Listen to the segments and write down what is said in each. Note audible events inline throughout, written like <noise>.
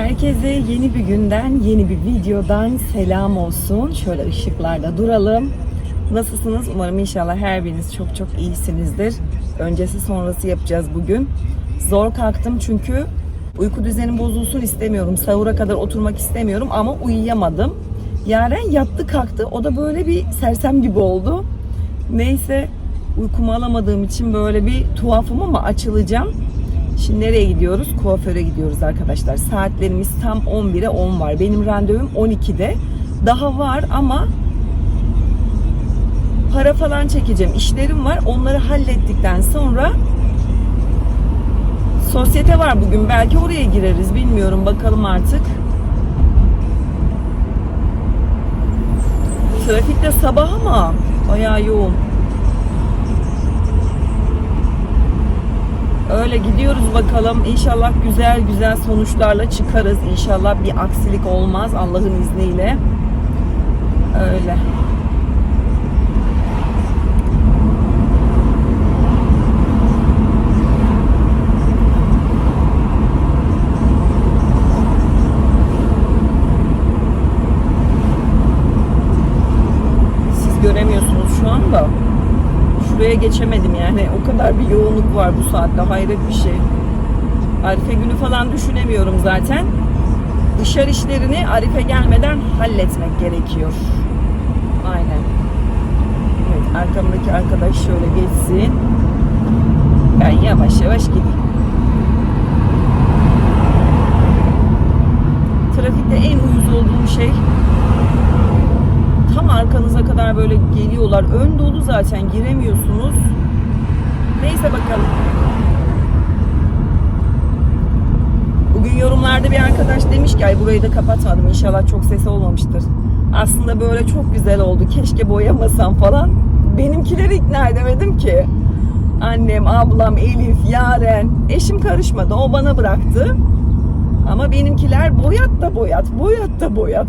Herkese yeni bir günden, yeni bir videodan selam olsun. Şöyle ışıklarda duralım. Nasılsınız? Umarım inşallah her biriniz çok çok iyisinizdir. Öncesi sonrası yapacağız bugün. Zor kalktım çünkü uyku düzenim bozulsun istemiyorum. Sahura kadar oturmak istemiyorum ama uyuyamadım. Yaren yattı kalktı. O da böyle bir sersem gibi oldu. Neyse uykumu alamadığım için böyle bir tuhafım ama açılacağım. Şimdi nereye gidiyoruz? Kuaföre gidiyoruz arkadaşlar. Saatlerimiz tam 11'e 10 var. Benim randevum 12'de. Daha var ama para falan çekeceğim. İşlerim var. Onları hallettikten sonra sosyete var bugün. Belki oraya gireriz. Bilmiyorum. Bakalım artık. Trafikte sabah ama bayağı yoğun. Öyle gidiyoruz bakalım. İnşallah güzel güzel sonuçlarla çıkarız. İnşallah bir aksilik olmaz Allah'ın izniyle. Öyle. Siz göremiyorsunuz şu anda. Şuraya geçemedim yani. O kadar bir yoğunluk var bu saatte. Hayret bir şey. Arife günü falan düşünemiyorum zaten. Dışarı işlerini Arife gelmeden halletmek gerekiyor. Aynen. Evet, arkamdaki arkadaş şöyle geçsin. Ben yavaş yavaş gideyim. Trafikte en uyuz olduğum şey tam arkanıza kadar böyle geliyorlar. Ön dolu zaten giremiyorsunuz. Neyse bakalım. Bugün yorumlarda bir arkadaş demiş ki ay burayı da kapatmadım inşallah çok sesi olmamıştır. Aslında böyle çok güzel oldu. Keşke boyamasam falan. Benimkileri ikna edemedim ki. Annem, ablam, Elif, Yaren. Eşim karışmadı. O bana bıraktı. Ama benimkiler boyat da boyat, boyat da boyat.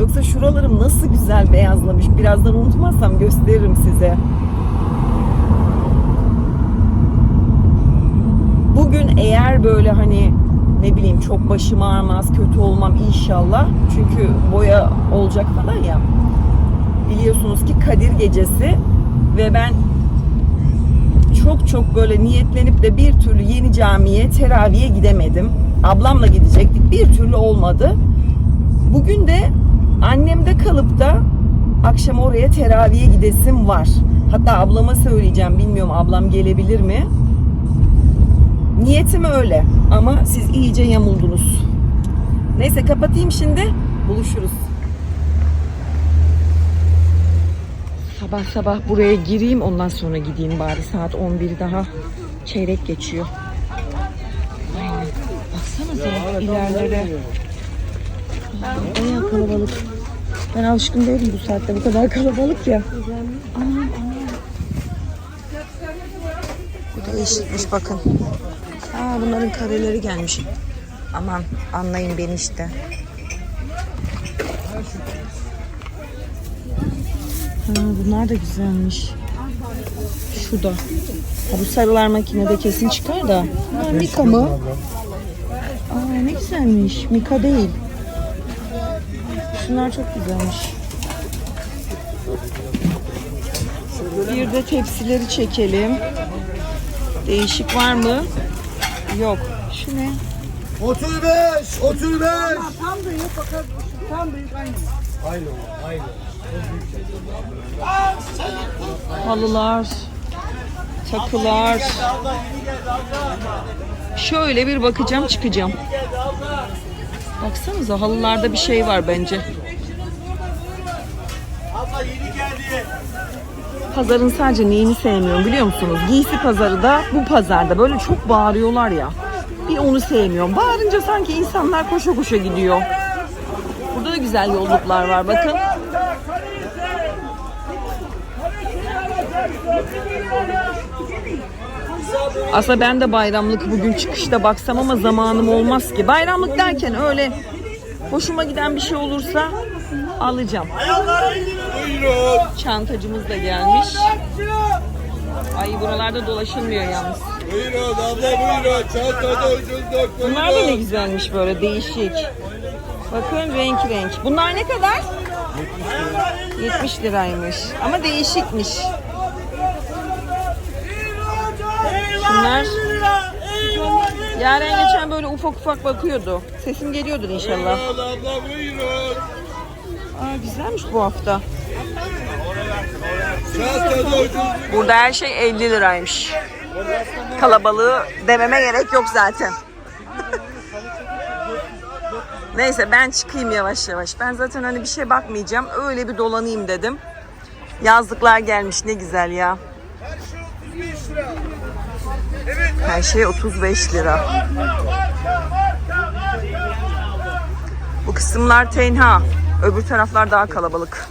Yoksa şuralarım nasıl güzel beyazlamış. Birazdan unutmazsam gösteririm size. Bugün eğer böyle hani ne bileyim çok başım ağrımaz, kötü olmam inşallah. Çünkü boya olacak falan ya. Biliyorsunuz ki Kadir gecesi ve ben çok çok böyle niyetlenip de bir türlü yeni camiye teraviye gidemedim. Ablamla gidecektik. Bir türlü olmadı. Bugün de annemde kalıp da akşam oraya teraviye gidesim var. Hatta ablama söyleyeceğim. Bilmiyorum ablam gelebilir mi? Niyetim öyle. Ama siz iyice yamuldunuz. Neyse kapatayım şimdi. Buluşuruz. Sabah sabah buraya gireyim ondan sonra gideyim bari. Saat 11 daha çeyrek geçiyor. Aynen. Baksanıza ilerlere. Bayağı kalabalık. Ben alışkın değilim bu saatte bu kadar <laughs> kalabalık ya. Bu değişikmiş bakın. Aa bunların kareleri gelmiş. Aman anlayın beni işte. Ha, bunlar da güzelmiş. Şu da. Ha, bu sarılar makinede kesin çıkar da. Ha, Mika mı? Aa ne güzelmiş. Mika değil. Şunlar çok güzelmiş. Bir de tepsileri çekelim. Değişik var mı? Yok. Şu ne? 35, 35. Tam büyük fakat tam büyük aynı. Aynı o, aynı. Halılar, takılar. Şöyle bir bakacağım çıkacağım. Baksanıza halılarda bir şey var bence. Abla yeni geldi. Pazarın sadece neyini sevmiyorum biliyor musunuz? Giysi pazarı da bu pazarda böyle çok bağırıyorlar ya. Bir onu sevmiyorum. Bağırınca sanki insanlar koşa koşa gidiyor. Burada da güzel yolluklar var bakın. Aslında ben de bayramlık bugün çıkışta baksam ama zamanım olmaz ki. Bayramlık derken öyle hoşuma giden bir şey olursa alacağım. Ayağlar 50 lira. Buyurun. Çantacımız da gelmiş. Ay buralarda dolaşılmıyor yalnız. Buyurun abla buyurun. Çantada ucuzluk. Bunlar da ne güzelmiş böyle değişik. Bakın renk renk. Bunlar ne kadar? 70 liraymış. Ama değişikmiş. Şunlar Yaren geçen böyle ufak ufak bakıyordu. Sesim geliyordur inşallah. Aa, güzelmiş bu hafta. Burada her şey 50 liraymış. Kalabalığı dememe gerek yok zaten. <laughs> Neyse ben çıkayım yavaş yavaş. Ben zaten hani bir şey bakmayacağım. Öyle bir dolanayım dedim. Yazlıklar gelmiş ne güzel ya. Her şey 35 lira. Bu kısımlar tenha. Öbür taraflar daha kalabalık.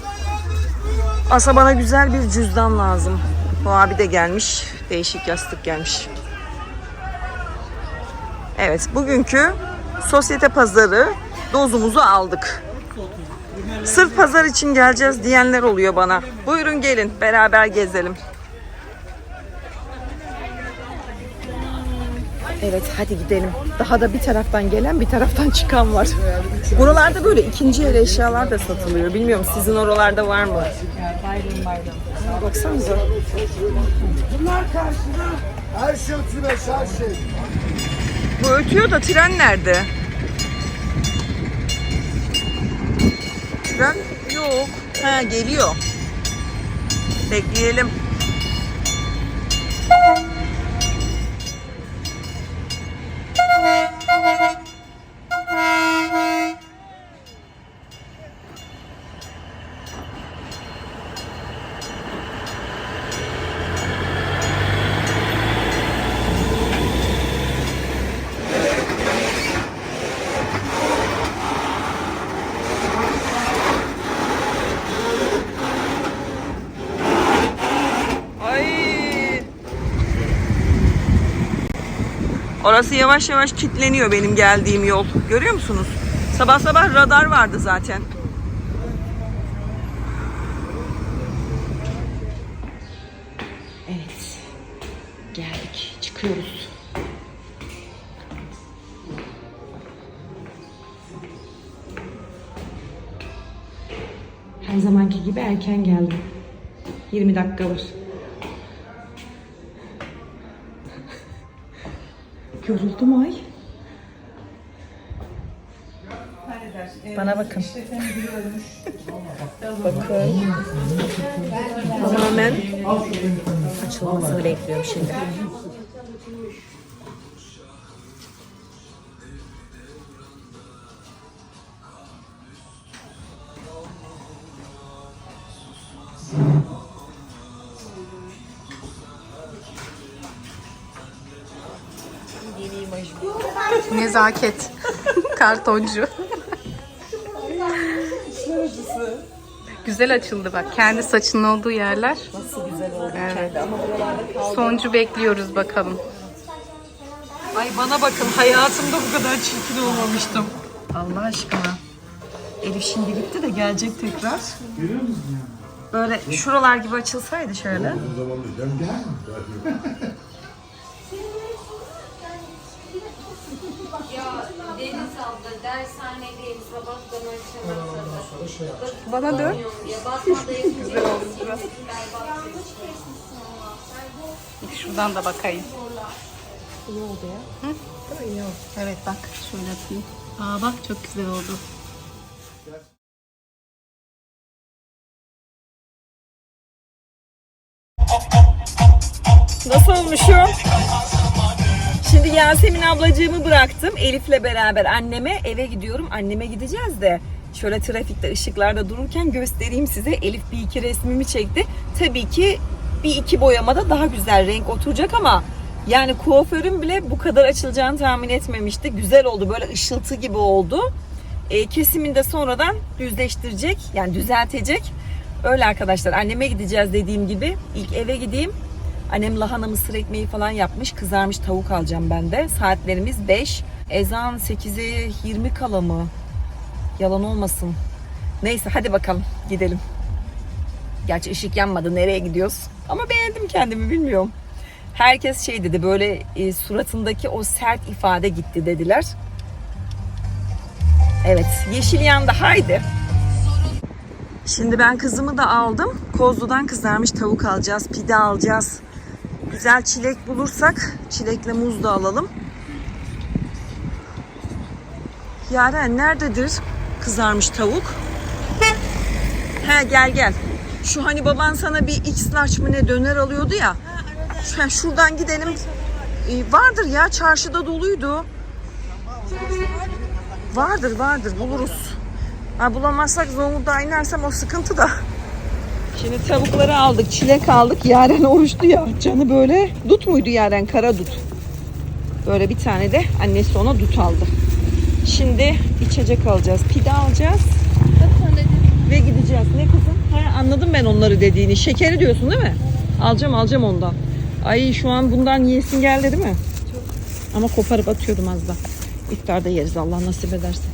Asa bana güzel bir cüzdan lazım. Bu abi de gelmiş. Değişik yastık gelmiş. Evet, bugünkü sosyete pazarı dozumuzu aldık. Sırf pazar için geleceğiz diyenler oluyor bana. Buyurun gelin beraber gezelim. Evet hadi gidelim. Daha da bir taraftan gelen bir taraftan çıkan var. Buralarda böyle ikinci el eşyalar da satılıyor. Bilmiyorum sizin oralarda var mı? Baksanıza. Her şey 35 her şey. Bu ötüyor da tren nerede? Tren yok. Ha geliyor. Bekleyelim. Ay. Orası yavaş yavaş kilitleniyor benim geldiğim yol. Görüyor musunuz? Sabah sabah radar vardı zaten. Evet. Geldik. Çıkıyoruz. Her zamanki gibi erken geldim. 20 dakika var. Yoruldum ay. Bana bakın. bakın. Tamamen açılmasını bekliyorum şimdi. Nezaket. Kartoncu. güzel açıldı bak. Kendi saçının olduğu yerler. Nasıl güzel oldu Evet. kendi ama buralarda kaldı. Sonuncu bekliyoruz bakalım. Ay bana bakın hayatımda bu kadar çirkin olmamıştım. Allah aşkına. Elif şimdi gitti de gelecek tekrar. Böyle şuralar gibi açılsaydı şöyle. Ya <laughs> kadar. Bana dön. Güzel oldu Şuradan da bakayım. İyi oldu ya. Hı? İyi oldu. Evet bak şöyle yapayım. Aa bak çok güzel oldu. Nasıl olmuşum? Şimdi Yasemin ablacığımı bıraktım. Elif'le beraber anneme eve gidiyorum. Anneme gideceğiz de şöyle trafikte ışıklarda dururken göstereyim size. Elif bir iki resmimi çekti. Tabii ki bir iki boyamada daha güzel renk oturacak ama yani kuaförüm bile bu kadar açılacağını tahmin etmemişti. Güzel oldu. Böyle ışıltı gibi oldu. E, kesimini de sonradan düzleştirecek. Yani düzeltecek. Öyle arkadaşlar. Anneme gideceğiz dediğim gibi. İlk eve gideyim. Annem lahana mısır ekmeği falan yapmış. Kızarmış tavuk alacağım ben de. Saatlerimiz 5. Ezan 8'e 20 kala mı? Yalan olmasın. Neyse hadi bakalım gidelim. Gerçi ışık yanmadı. Nereye gidiyoruz? Ama beğendim kendimi bilmiyorum. Herkes şey dedi böyle e, suratındaki o sert ifade gitti dediler. Evet yeşil yandı haydi. Şimdi ben kızımı da aldım. Kozlu'dan kızarmış tavuk alacağız, pide alacağız. Güzel çilek bulursak çilekle muz da alalım. Yaren nerededir kızarmış tavuk? He gel gel. Şu hani baban sana bir X large mı ne döner alıyordu ya. Şu- şuradan gidelim. Ee, vardır ya çarşıda doluydu. Vardır vardır buluruz. Ha, bulamazsak Zonguldak'a inersem o sıkıntı da. Şimdi tavukları aldık, çilek aldık. Yaren oruçlu ya. Canı böyle dut muydu Yaren? Kara dut. Böyle bir tane de annesi ona dut aldı. Şimdi içecek alacağız. Pide alacağız. Ve gideceğiz. Ne kızım? Ha, anladım ben onları dediğini. Şekeri diyorsun değil mi? Alacağım alacağım ondan. Ay şu an bundan yiyesin geldi değil mi? Çok. Ama koparıp atıyordum az da. İftarda yeriz Allah nasip ederse. <laughs>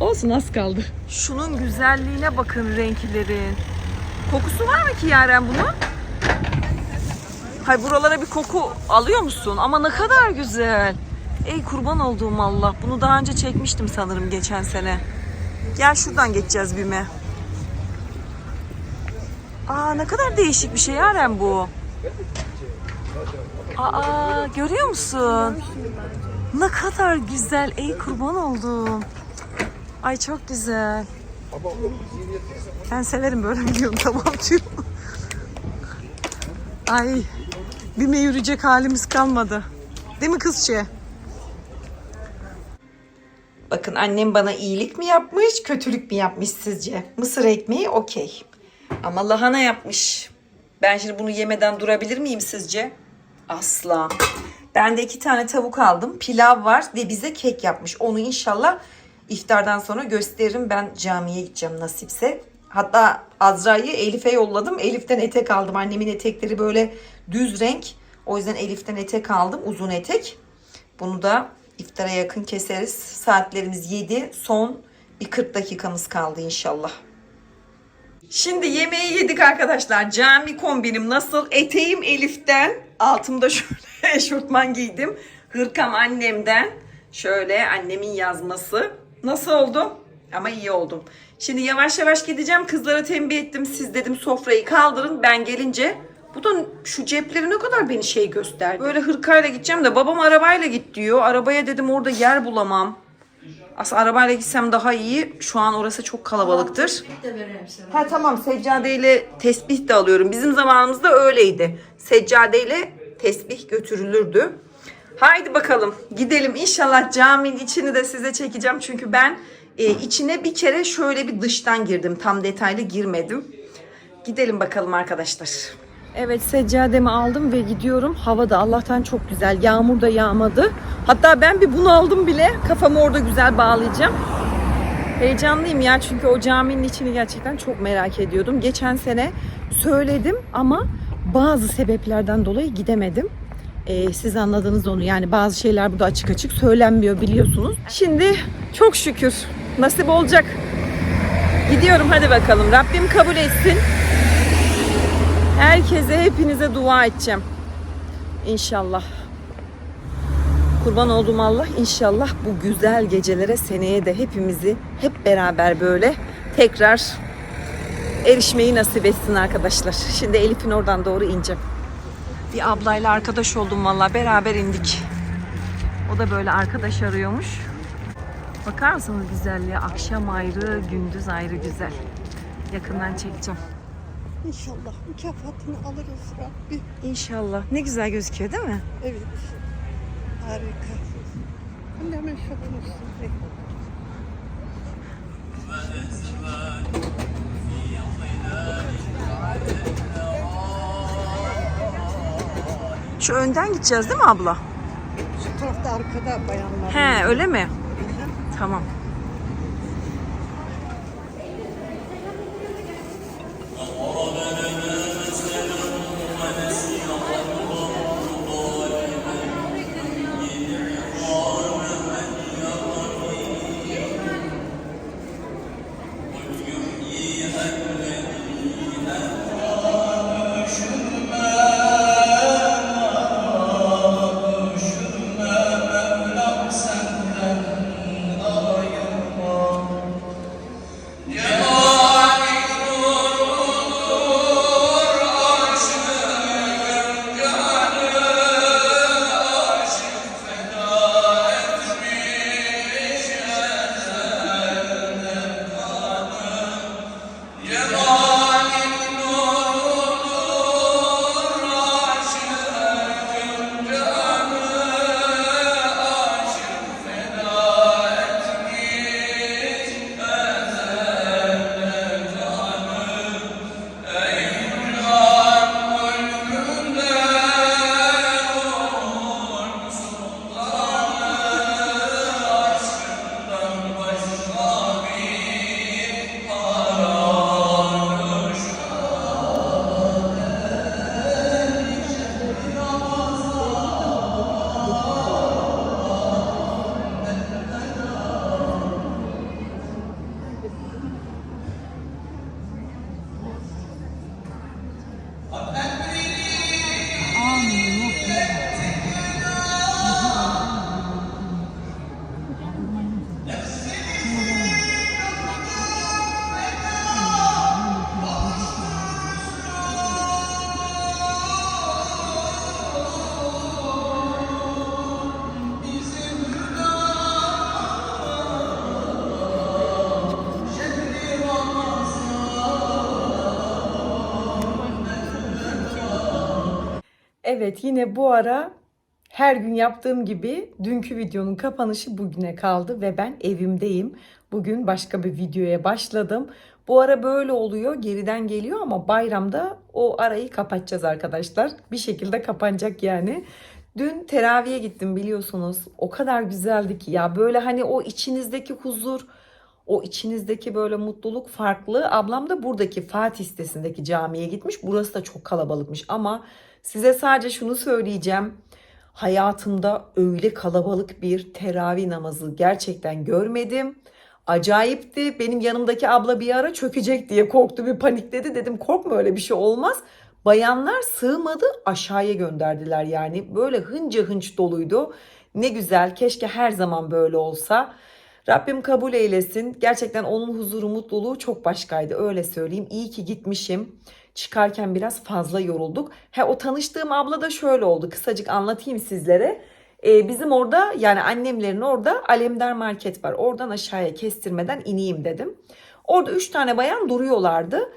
Olsun az kaldı. Şunun güzelliğine bakın renklerin. Kokusu var mı ki Yaren bunun? Hay buralara bir koku alıyor musun? Ama ne kadar güzel. Ey kurban olduğum Allah. Bunu daha önce çekmiştim sanırım geçen sene. Gel şuradan geçeceğiz Bime. Aa ne kadar değişik bir şey Yaren bu. Aa görüyor musun? Ne kadar güzel. Ey kurban oldum. Ay çok güzel. Ben severim böyle biliyorum <laughs> tamam diyor. Ay bime yürüyecek halimiz kalmadı. Değil mi kızçe? Bakın annem bana iyilik mi yapmış, kötülük mü yapmış sizce? Mısır ekmeği okey. Ama lahana yapmış. Ben şimdi bunu yemeden durabilir miyim sizce? Asla. Ben de iki tane tavuk aldım. Pilav var ve bize kek yapmış. Onu inşallah iftardan sonra gösteririm. Ben camiye gideceğim nasipse. Hatta Azra'yı Elif'e yolladım. Elif'ten etek aldım. Annemin etekleri böyle düz renk. O yüzden Elif'ten etek aldım. Uzun etek. Bunu da iftara yakın keseriz. Saatlerimiz 7. Son bir 40 dakikamız kaldı inşallah. Şimdi yemeği yedik arkadaşlar. Cami kombinim nasıl? Eteğim Elif'ten. Altımda şöyle <laughs> eşortman giydim. Hırkam annemden. Şöyle annemin yazması. Nasıl oldu? Ama iyi oldum. Şimdi yavaş yavaş gideceğim. Kızlara tembih ettim. Siz dedim sofrayı kaldırın. Ben gelince bu da şu cepleri ne kadar beni şey gösterdi. Böyle hırkayla gideceğim de babam arabayla git diyor. Arabaya dedim orada yer bulamam. Aslında arabayla gitsem daha iyi. Şu an orası çok kalabalıktır. Ha tamam seccadeyle tesbih de alıyorum. Bizim zamanımızda öyleydi. Seccadeyle tesbih götürülürdü. Haydi bakalım gidelim. İnşallah caminin içini de size çekeceğim. Çünkü ben e, içine bir kere şöyle bir dıştan girdim. Tam detaylı girmedim. Gidelim bakalım arkadaşlar. Evet seccademi aldım ve gidiyorum. Hava da Allah'tan çok güzel. Yağmur da yağmadı. Hatta ben bir bunu aldım bile. Kafamı orada güzel bağlayacağım. Heyecanlıyım ya çünkü o caminin içini gerçekten çok merak ediyordum. Geçen sene söyledim ama bazı sebeplerden dolayı gidemedim. Ee, siz anladınız onu yani bazı şeyler burada açık açık söylenmiyor biliyorsunuz. Şimdi çok şükür nasip olacak. Gidiyorum hadi bakalım. Rabbim kabul etsin. Herkese hepinize dua edeceğim. İnşallah. Kurban olduğum Allah inşallah bu güzel gecelere seneye de hepimizi hep beraber böyle tekrar erişmeyi nasip etsin arkadaşlar. Şimdi Elif'in oradan doğru ineceğim. Bir ablayla arkadaş oldum valla beraber indik. O da böyle arkadaş arıyormuş. Bakar mısınız güzelliğe? Akşam ayrı, gündüz ayrı güzel. Yakından çekeceğim. İnşallah mükafatını alırız Rabbi. İnşallah. Ne güzel gözüküyor değil mi? Evet. Harika. Annemin şokunu üstünde. Şu önden gideceğiz değil mi abla? Şu tarafta arkada bayanlar. He öyle mi? Tamam. Evet yine bu ara her gün yaptığım gibi dünkü videonun kapanışı bugüne kaldı ve ben evimdeyim. Bugün başka bir videoya başladım. Bu ara böyle oluyor, geriden geliyor ama bayramda o arayı kapatacağız arkadaşlar. Bir şekilde kapanacak yani. Dün teraviye gittim biliyorsunuz. O kadar güzeldi ki ya böyle hani o içinizdeki huzur, o içinizdeki böyle mutluluk farklı. Ablam da buradaki Fatih sitesindeki camiye gitmiş. Burası da çok kalabalıkmış ama size sadece şunu söyleyeceğim. Hayatımda öyle kalabalık bir teravih namazı gerçekten görmedim. Acayipti. Benim yanımdaki abla bir ara çökecek diye korktu bir panikledi. Dedim korkma öyle bir şey olmaz. Bayanlar sığmadı aşağıya gönderdiler yani. Böyle hınca hınç doluydu. Ne güzel keşke her zaman böyle olsa. Rabbim kabul eylesin. Gerçekten onun huzuru, mutluluğu çok başkaydı. Öyle söyleyeyim. İyi ki gitmişim. Çıkarken biraz fazla yorulduk. He o tanıştığım abla da şöyle oldu. Kısacık anlatayım sizlere. Ee, bizim orada yani annemlerin orada Alemdar Market var. Oradan aşağıya kestirmeden ineyim dedim. Orada üç tane bayan duruyorlardı.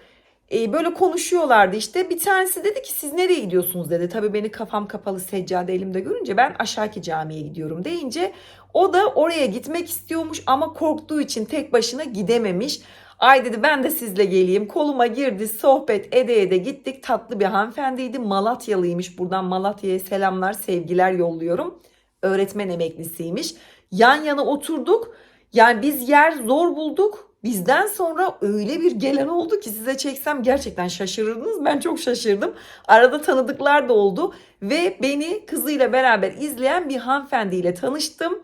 Ee, böyle konuşuyorlardı işte. Bir tanesi dedi ki siz nereye gidiyorsunuz dedi. Tabii beni kafam kapalı seccade elimde görünce ben aşağıki camiye gidiyorum deyince o da oraya gitmek istiyormuş ama korktuğu için tek başına gidememiş. Ay dedi ben de sizle geleyim. Koluma girdi sohbet ede ede gittik. Tatlı bir hanımefendiydi. Malatyalıymış. Buradan Malatya'ya selamlar sevgiler yolluyorum. Öğretmen emeklisiymiş. Yan yana oturduk. Yani biz yer zor bulduk. Bizden sonra öyle bir gelen oldu ki size çeksem gerçekten şaşırırdınız. Ben çok şaşırdım. Arada tanıdıklar da oldu ve beni kızıyla beraber izleyen bir hanımefendiyle tanıştım.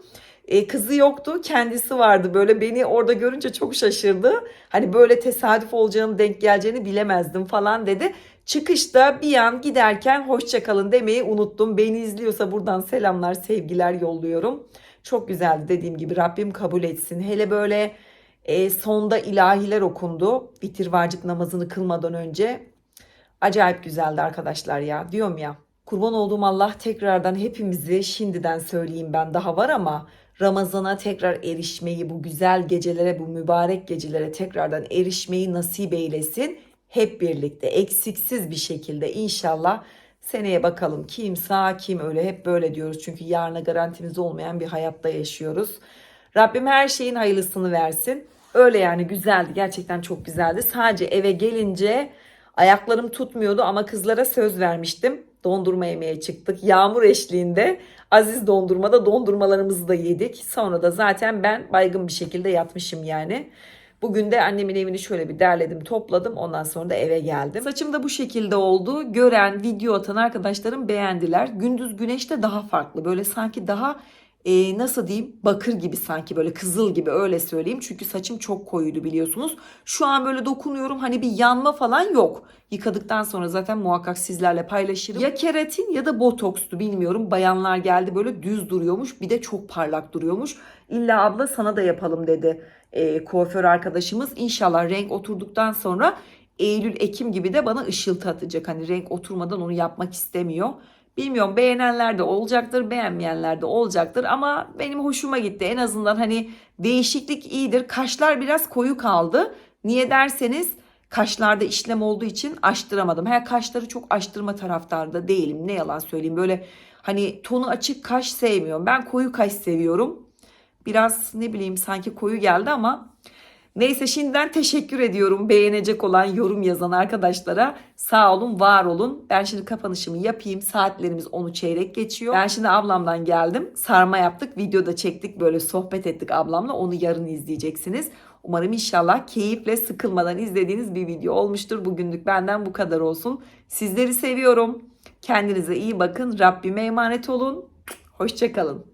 E, kızı yoktu, kendisi vardı. Böyle beni orada görünce çok şaşırdı. Hani böyle tesadüf olacağını, denk geleceğini bilemezdim falan dedi. Çıkışta bir an giderken hoşça kalın demeyi unuttum. Beni izliyorsa buradan selamlar, sevgiler yolluyorum. Çok güzeldi dediğim gibi Rabbim kabul etsin. Hele böyle e, sonda ilahiler okundu. Bitir vacip namazını kılmadan önce. Acayip güzeldi arkadaşlar ya. Diyorum ya. Kurban olduğum Allah tekrardan hepimizi şimdiden söyleyeyim ben daha var ama Ramazana tekrar erişmeyi, bu güzel gecelere, bu mübarek gecelere tekrardan erişmeyi nasip eylesin. Hep birlikte eksiksiz bir şekilde inşallah seneye bakalım kim sağ kim öyle hep böyle diyoruz. Çünkü yarına garantimiz olmayan bir hayatta yaşıyoruz. Rabbim her şeyin hayırlısını versin. Öyle yani güzeldi gerçekten çok güzeldi. Sadece eve gelince ayaklarım tutmuyordu ama kızlara söz vermiştim. Dondurma yemeye çıktık. Yağmur eşliğinde Aziz dondurmada dondurmalarımızı da yedik. Sonra da zaten ben baygın bir şekilde yatmışım yani. Bugün de annemin evini şöyle bir derledim, topladım. Ondan sonra da eve geldim. Saçım da bu şekilde oldu. Gören, video atan arkadaşlarım beğendiler. Gündüz güneşte daha farklı. Böyle sanki daha e, nasıl diyeyim bakır gibi sanki böyle kızıl gibi öyle söyleyeyim. Çünkü saçım çok koyuydu biliyorsunuz. Şu an böyle dokunuyorum hani bir yanma falan yok. Yıkadıktan sonra zaten muhakkak sizlerle paylaşırım. Ya keratin ya da botokstu bilmiyorum. Bayanlar geldi böyle düz duruyormuş bir de çok parlak duruyormuş. İlla abla sana da yapalım dedi e, kuaför arkadaşımız. İnşallah renk oturduktan sonra Eylül Ekim gibi de bana ışıltı atacak. Hani renk oturmadan onu yapmak istemiyor. Bilmiyorum beğenenler de olacaktır, beğenmeyenler de olacaktır ama benim hoşuma gitti. En azından hani değişiklik iyidir. Kaşlar biraz koyu kaldı. Niye derseniz kaşlarda işlem olduğu için açtıramadım. Her kaşları çok açtırma taraftarı da değilim. Ne yalan söyleyeyim. Böyle hani tonu açık kaş sevmiyorum. Ben koyu kaş seviyorum. Biraz ne bileyim sanki koyu geldi ama Neyse şimdiden teşekkür ediyorum beğenecek olan yorum yazan arkadaşlara. Sağ olun var olun. Ben şimdi kapanışımı yapayım. Saatlerimiz 10'u çeyrek geçiyor. Ben şimdi ablamdan geldim. Sarma yaptık. Videoda çektik böyle sohbet ettik ablamla. Onu yarın izleyeceksiniz. Umarım inşallah keyifle sıkılmadan izlediğiniz bir video olmuştur. Bugünlük benden bu kadar olsun. Sizleri seviyorum. Kendinize iyi bakın. Rabbime emanet olun. Hoşçakalın.